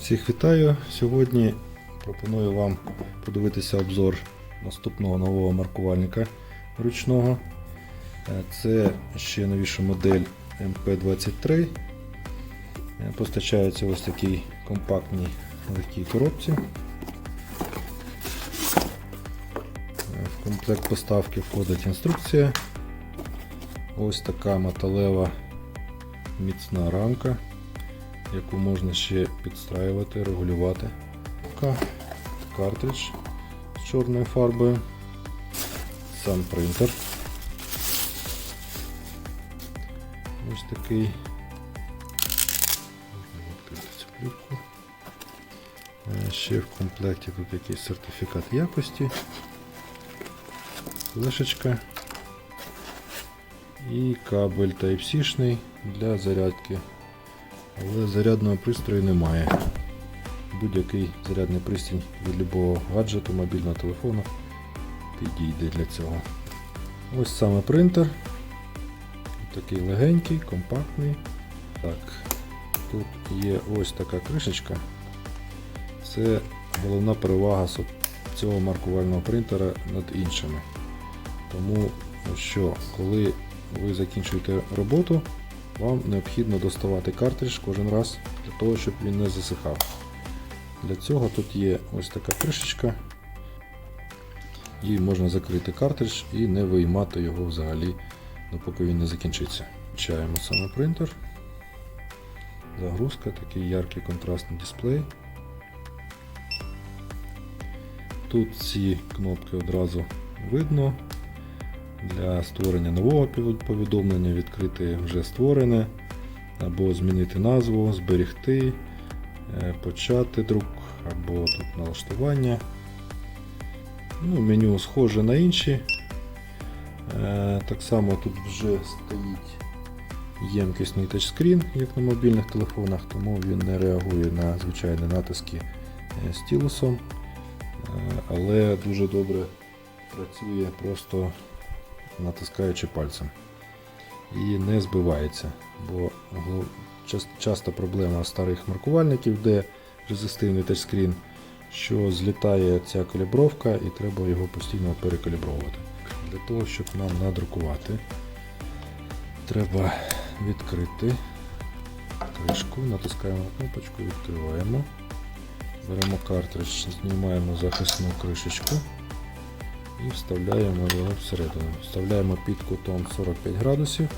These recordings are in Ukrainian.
Всіх вітаю! Сьогодні пропоную вам подивитися обзор наступного нового маркувальника ручного. Е, Це ще новіша модель MP23. Е, Постачається ось такій компактній легкій коробці. Е, В комплект поставки входить інструкція. Ось така металева міцна рамка яку можна ще підстраювати, регулювати. Картридж з чорною фарбою, сам принтер. Ось такий. Можна відкрити цю плівку. Е, Ще в комплекті тут якийсь сертифікат якості, флешечка і кабель Type-C для зарядки але зарядного пристрою немає. Будь-який зарядний пристрій від любого гаджету, мобільного телефону підійде для цього. Ось саме принтер. Такий легенький, компактний. Так, Тут є ось така кришечка. Це головна перевага цього маркувального принтера над іншими. Тому що коли ви закінчуєте роботу, вам необхідно доставати картридж кожен раз для того, щоб він не засихав. Для цього тут є ось така кришечка. Її можна закрити картридж і не виймати його взагалі, допоки він не закінчиться. Включаємо саме принтер. Загрузка, такий яркий контрастний дисплей. Тут ці кнопки одразу видно. Для створення нового повідомлення відкрити вже створене, або змінити назву, зберегти, е, почати друк, або тут налаштування. Ну, меню схоже на інші. Е, Так само тут вже стоїть ємкісний тачскрін, як на мобільних телефонах, тому він не реагує на звичайні натиски е, стілусом, але дуже добре працює просто натискаючи пальцем. І не збивається. Бо часто проблема старих маркувальників, де резистивний тачскрін, що злітає ця калібровка і треба його постійно перекалібровувати. Для того, щоб нам надрукувати, треба відкрити кришку, натискаємо кнопочку, відкриваємо. Беремо картридж, знімаємо захисну кришечку і вставляємо його всередину. Вставляємо під кутом 45 градусів,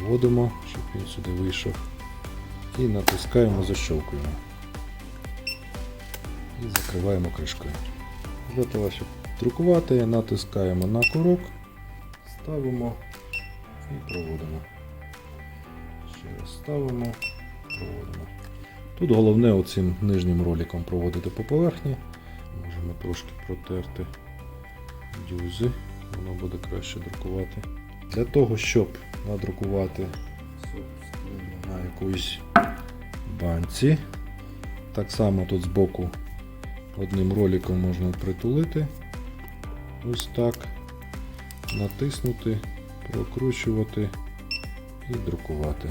заводимо, щоб він сюди вийшов. І натискаємо, защелкуємо. І закриваємо кришкою. Для того, щоб друкувати, натискаємо на курок, ставимо і проводимо. Ще раз ставимо, проводимо. Тут головне оцим нижнім роликом проводити по поверхні. Можемо трошки протерти дюзи, воно буде краще друкувати. Для того, щоб надрукувати на якоїсь банці, так само тут збоку одним роликом можна притулити. Ось так, натиснути, прокручувати і друкувати.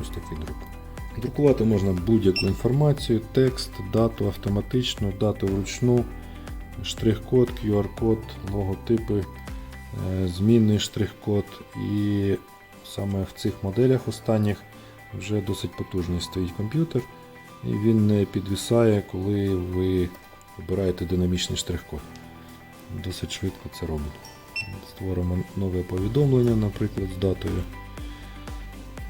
Ось такий друк. Друкувати можна будь-яку інформацію, текст, дату автоматично, дату вручну, штрих-код, QR-код, логотипи, е, змінний штрих-код. І саме в цих моделях останніх вже досить потужний стоїть комп'ютер, і він не підвисає, коли ви обираєте динамічний штрих-код. Досить швидко це робить. Створимо нове повідомлення, наприклад, з датою.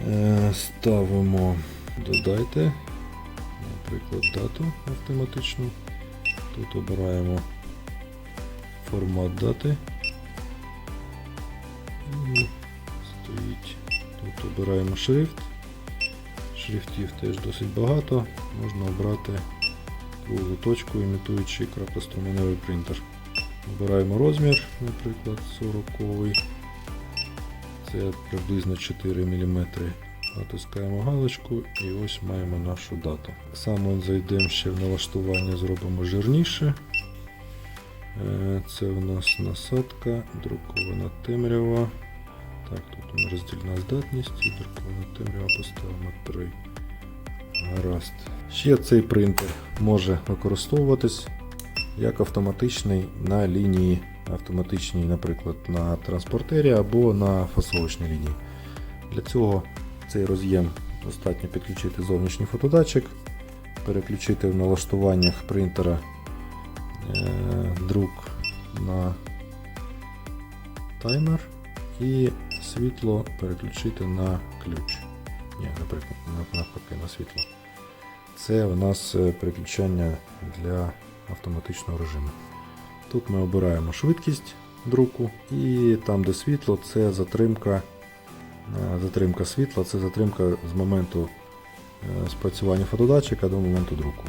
Е, Ставимо додайте, наприклад, дату автоматично. Тут обираємо формат дати. І стоїть. Тут обираємо шрифт. Шрифтів теж досить багато. Можна обрати круглу точку, імітуючи краплоструменевий принтер. Обираємо розмір, наприклад, 40 Це приблизно 4 мм. Натискаємо галочку і ось маємо нашу дату. Так само зайдемо ще в налаштування, зробимо жирніше. Е, Це у нас насадка, друкована темрява. Так, тут роздільна здатність і друкована темрява поставимо 3. Гаразд. Ще цей принтер може використовуватись як автоматичний на лінії автоматичній, наприклад, на транспортері або на фасовочній лінії. Для цього цей роз'єм достатньо підключити зовнішній фотодатчик, переключити в налаштуваннях принтера е, друк на таймер і світло переключити на ключ. Ні, наприклад, навпаки на світло. Це у нас е, переключання для автоматичного режиму. Тут ми обираємо швидкість друку, і там, де світло, це затримка, затримка світла, це затримка з моменту е, спрацювання фотодатчика до моменту друку.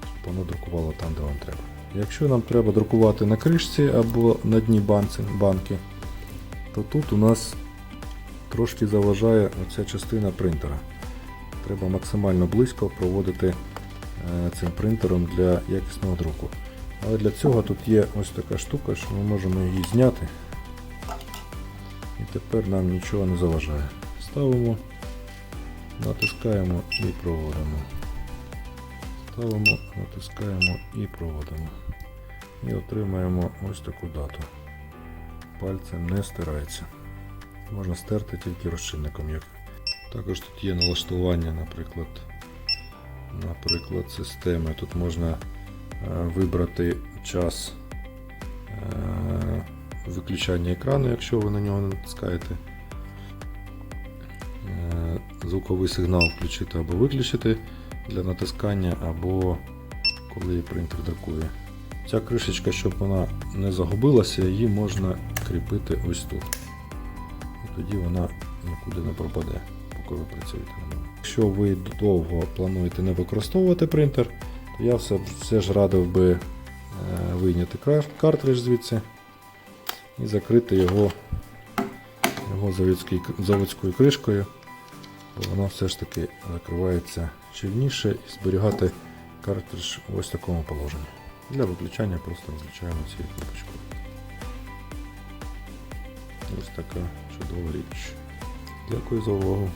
Щоб воно друкувало там, де вам треба. Якщо нам треба друкувати на кришці або на дні банки, то тут у нас трошки заважає оця частина принтера. Треба максимально близько проводити е, цим принтером для якісного друку. Але для цього тут є ось така штука, що ми можемо її зняти. Тепер нам нічого не заважає. Ставимо, натискаємо і проводимо. Ставимо, натискаємо і проводимо. І отримаємо ось таку дату. Пальцем не стирається. Можна стерти тільки розчинником. Як. Також тут є налаштування, наприклад, наприклад, системи. Тут можна е, вибрати час виключання екрану, якщо ви на нього натискаєте. Е, Звуковий сигнал включити або виключити для натискання, або коли принтер друкує. Ця кришечка, щоб вона не загубилася, її можна кріпити ось тут. І тоді вона нікуди не пропаде, поки ви працюєте на ньому. Якщо ви довго плануєте не використовувати принтер, то я все, все ж радив би е, вийняти картридж звідси і закрити його, його заводською кришкою, бо воно все ж таки закривається щільніше і зберігати картридж в ось такому положенні. Для виключання просто виключаємо цією кнопочкою. Ось така чудова річ. Дякую за увагу.